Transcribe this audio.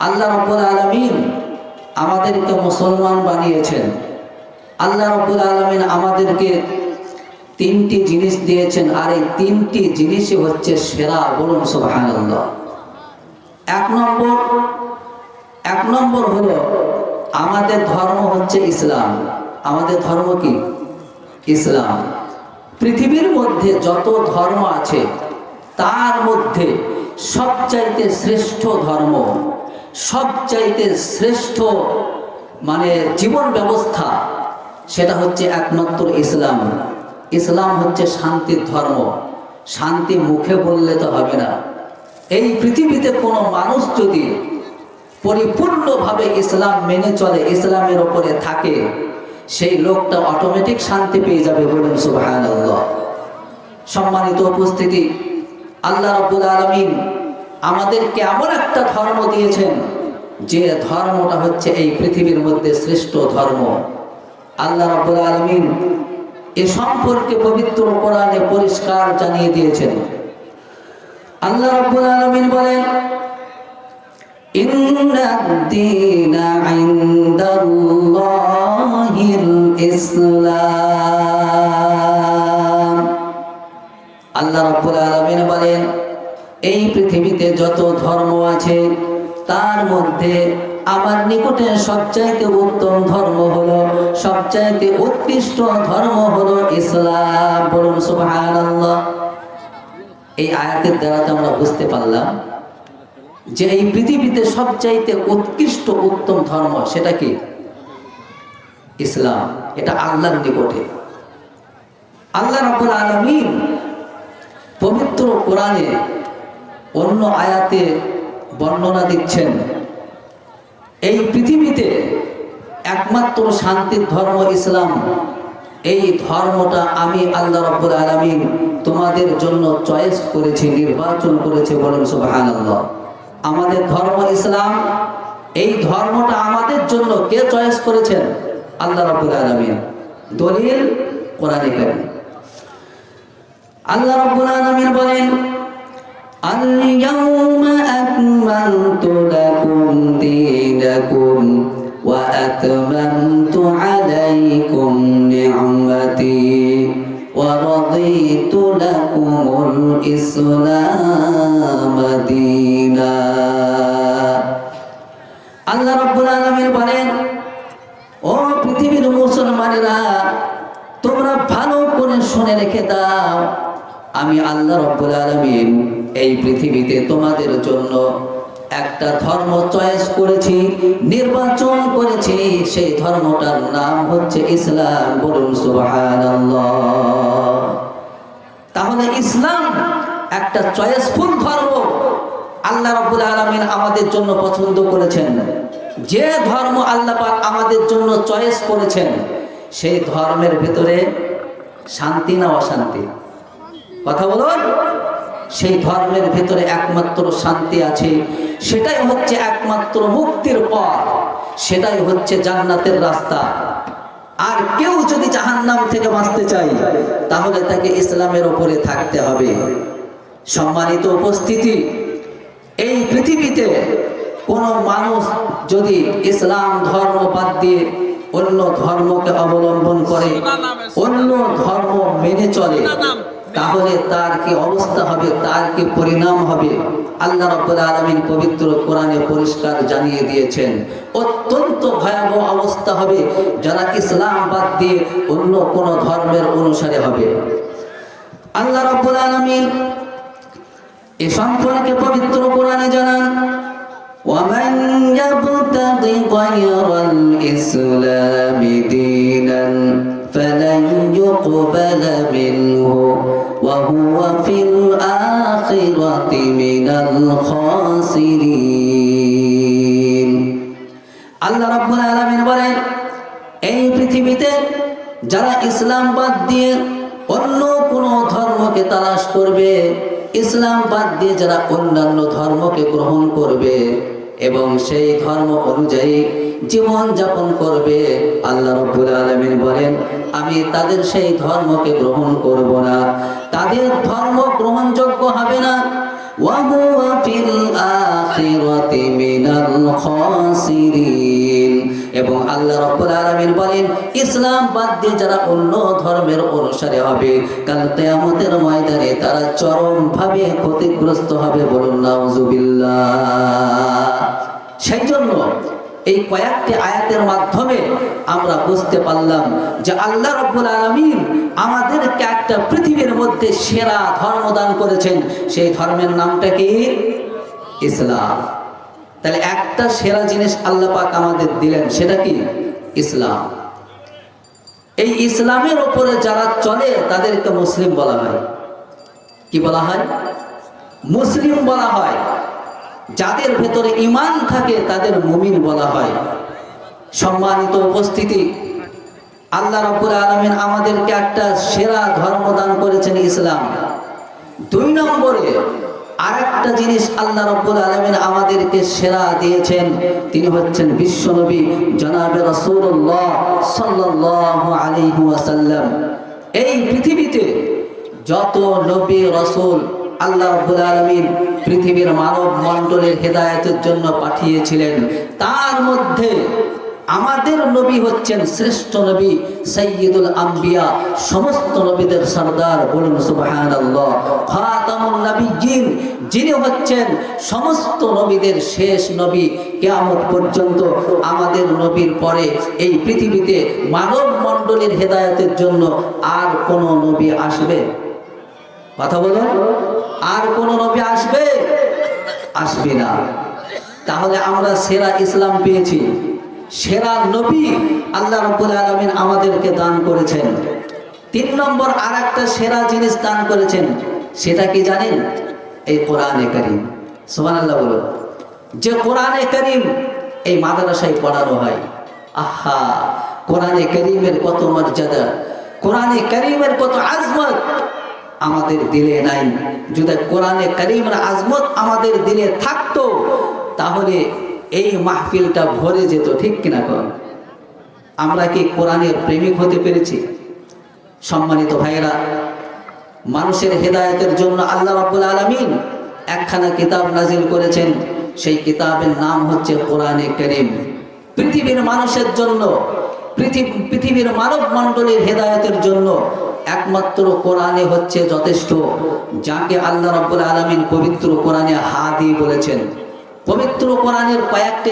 আল্লাহ রব্বুল আলমিন আমাদেরকে মুসলমান বানিয়েছেন। আল্লাহ রব্বুল আলমিন আমাদেরকে তিনটি জিনিস দিয়েছেন আর এই তিনটি জিনিসই হচ্ছে সেরা বলুন সুবাহান এক নম্বর এক নম্বর হলো আমাদের ধর্ম হচ্ছে ইসলাম। আমাদের ধর্ম কি? ইসলাম। পৃথিবীর মধ্যে যত ধর্ম আছে, তার মধ্যে সবচাইতে শ্রেষ্ঠ ধর্ম সবচাইতে শ্রেষ্ঠ মানে জীবন ব্যবস্থা, সেটা হচ্ছে একমাত্র ইসলাম। ইসলাম হচ্ছে শান্তির ধর্ম। শান্তি মুখে বললে তো হবে না। এই পৃথিবীতে কোনো মানুষ যদি পরিপূর্ণভাবে ইসলাম মেনে চলে, ইসলামের ওপরে থাকে, সেই লোকটা অটোমেটিক শান্তি পেয়ে যাবে বলুন সুবাহান সম্মানিত উপস্থিতি, আল্লাহ রব্বুল আলমিন আমাদেরকে এমন একটা ধর্ম দিয়েছেন, যে ধর্মটা হচ্ছে এই পৃথিবীর মধ্যে শ্রেষ্ঠ ধর্ম। আল্লাহ রাবুল আলমিন এ সম্পর্কে পবিত্র কোরআনে পরিষ্কার জানিয়ে দিয়েছেন। আল্লাহ রাবুল আলমিন বলেন আল্লাহ রাবুল আলম এই পৃথিবীতে যত ধর্ম আছে, তার মধ্যে আমার নিকটে সবচাইতে উত্তম ধর্ম হলো, সবচাইতে উৎকৃষ্ট ধর্ম হলো ইসলাম। বলুন সুবহানাল্লাহ। এই আয়াতের দ্বারা তো আমরা বুঝতে পারলাম যে এই পৃথিবীতে সবচাইতে উৎকৃষ্ট উত্তম ধর্ম সেটা কি? ইসলাম। এটা আল্লাহর নিকটে। আল্লাহ রাবুল আলমিন পবিত্র কোরআনে অন্য আয়াতে বর্ণনা দিচ্ছেন, এই পৃথিবীতে একমাত্র শান্তির ধর্ম ইসলাম। এই ধর্মটা আমি আল্লাহ রব্বুল আলমিন তোমাদের জন্য চয়েস করেছি, নির্বাচন করেছে বলেন সুবাহান আল্লাহ আমাদের ধর্ম ইসলাম, এই ধর্মটা আমাদের জন্য কে চয়েস করেছেন? আল্লাহ রাব্বুল আলামিন। দলিল কোরআনে কারীম। আল্লাহ রাব্বুল আলামিন বলেন اليوم أكملت لكم دينكم وأتممت عليكم نعمتي ورضيت لكم الإسلام دينا আল্লাহ রাব্বুল আলামিন বলেন ও পৃথিবীর মুসলমানেরা তোমরা ভালো করে শুনে রেখে দাও আমি আল্লাহ রাব্বুল আলামিন এই পৃথিবীতে তোমাদের জন্য একটা ধর্ম চয়েস করেছি, নির্বাচন করেছি। সেই ধর্মটার নাম হচ্ছে ইসলাম। বলুন তাহলে ইসলাম একটা চয়েসফুল ধর্ম। আল্লাহ রাব্বুল আলামিন আমাদের জন্য পছন্দ করেছেন। যে ধর্ম আল্লাহ পাক আমাদের জন্য চয়েস করেছেন, সেই ধর্মের ভিতরে শান্তি না অশান্তি? কথা বলুন। সেই ধর্মের ভিতরে একমাত্র শান্তি আছে। সেটাই হচ্ছে একমাত্র মুক্তির পথ। সেটাই হচ্ছে জান্নাতের রাস্তা। আর কেউ যদি জাহান্নাম থেকে বাঁচতে চায়, তাহলে তাকে ইসলামের ওপরে থাকতে হবে। সম্মানিত উপস্থিতি, এই পৃথিবীতে কোনো মানুষ যদি ইসলাম ধর্ম বাদ দিয়ে অন্য ধর্মকে অবলম্বন করে, অন্য ধর্ম মেনে চলে তাহলে তার কি অবস্থা হবে তার কি পরিণাম হবে আল্লাহ রাব্বুল আলামিন পবিত্র কোরআনে পরিষ্কার জানিয়ে দিয়েছেন অত্যন্ত ভয়াবহ অবস্থা হবে যারা ইসলাম বাদ দিয়ে অন্য কোন ধর্মের অনুসারে হবে আল্লাহ রাব্বুল আলামিন এ সম্পর্কে পবিত্র কোরআনে জানান ومن يبتغ غير الإسلام دينا فلن يقبل منه وهو في الآخرة من الخاسرين আল্লাহ রাব্বুল আলামিন বলেন এই পৃথিবীতে যারা ইসলাম বাদ দিয়ে অন্য কোনো ধর্মকে তালাশ করবে ইসলাম বাদ দিয়ে যারা অন্যান্য ধর্মকে গ্রহণ করবে এবং সেই ধর্ম অনুযায়ী জীবন যাপন করবে। আল্লাহ রব্বুল আলমিন বলেন, আমি তাদের সেই ধর্মকে গ্রহণ করব না। তাদের ধর্ম গ্রহণযোগ্য হবে না। এবং আল্লাহ রব্বুল আলমিন বলেন, ইসলাম বাদ দিয়ে যারা অন্য ধর্মের অনুসারে হবে, কাল তেয়ামতের ময়দানে তারা চরমভাবে ক্ষতিগ্রস্ত হবে বলুন সেই জন্য এই কয়েকটি আয়াতের মাধ্যমে আমরা বুঝতে পারলাম যে আল্লাহ রব্বুল আলমিন আমাদেরকে একটা পৃথিবীর মধ্যে সেরা ধর্ম দান করেছেন। সেই ধর্মের নামটা কি? ইসলাম। তাহলে একটা সেরা জিনিস আল্লাহ পাক আমাদের দিলেন, সেটা কি? ইসলাম। এই ইসলামের ওপরে যারা চলে, তাদেরকে মুসলিম বলা হয়। কি বলা হয়? মুসলিম বলা হয়। যাদের ভেতরে ইমান থাকে, তাদের মুমিন বলা হয়। সম্মানিত উপস্থিতি, আল্লাহ রাব্বুল আলামিন আমাদেরকে একটা সেরা ধর্ম দান করেছেন ইসলাম। দুই নম্বরে আরেকটা জিনিস আল্লাহ রাব্বুল আলামিন আমাদেরকে সেরা দিয়েছেন, তিনি হচ্ছেন বিশ্বনবী জনাবে রাসূলুল্লাহ সাল্লাল্লাহু আলাইহি ওয়াসাল্লাম। এই পৃথিবীতে যত নবী, রাসূল আল্লাহ রাব্বুল আলামিন পৃথিবীর মানব মণ্ডলের হেদায়েতের জন্য পাঠিয়েছিলেন। তার মধ্যে আমাদের নবী হচ্ছেন শ্রেষ্ঠ নবী সৈয়দুল আম্বিয়া, সমস্ত নবীদের সর্দার বলুন খাতামুন নবিয়্যিন, যিনি হচ্ছেন সমস্ত নবীদের শেষ নবী। কিয়ামত পর্যন্ত আমাদের নবীর পরে এই পৃথিবীতে মানব মণ্ডলের হেদায়েতের জন্য আর কোন নবী আসবে? কথা বলুন। আর কোন নবী আসবে? আসবে না। তাহলে আমরা সেরা ইসলাম পেয়েছি। সেরা নবী আল্লাহ রাব্বুল আলামিন আমাদেরকে দান করেছেন। তিন নম্বর আর একটা সেরা জিনিস দান করেছেন, সেটা কি জানেন? এই কোরআনে করিম। সুবহানাল্লাহ বলুন। যে কোরআনে করিম এই মাদ্রাসায় পড়ানো হয়। আহা, কোরআনে করিমের কত মর্যাদা। কোরআনে করিমের কত আজমত। আমাদের দিলে নাই। যদি কোরআনে করিমের আজমত আমাদের দিলে থাকতো, তাহলে এই মাহফিলটা ভরে যেত, ঠিক কিনা কর আমরা কি কোরআনের প্রেমিক হতে পেরেছি? সম্মানিত ভাইয়েরা, মানুষের হেদায়তের জন্য আল্লাহ রাব্বুল আলামিন একখানা কিতাব নাজিল করেছেন। সেই কিতাবের নাম হচ্ছে কোরআনে করিম। পৃথিবীর মানুষের জন্য, পৃথিবী, পৃথিবীর মানব মণ্ডলীর হেদায়তের জন্য একমাত্র কোরআনে হচ্ছে যথেষ্ট, যাকে আল্লাহ রব্বুল আলমিন পবিত্র কোরআনে হাদি বলেছেন। পবিত্র কোরআনের কয়েকটি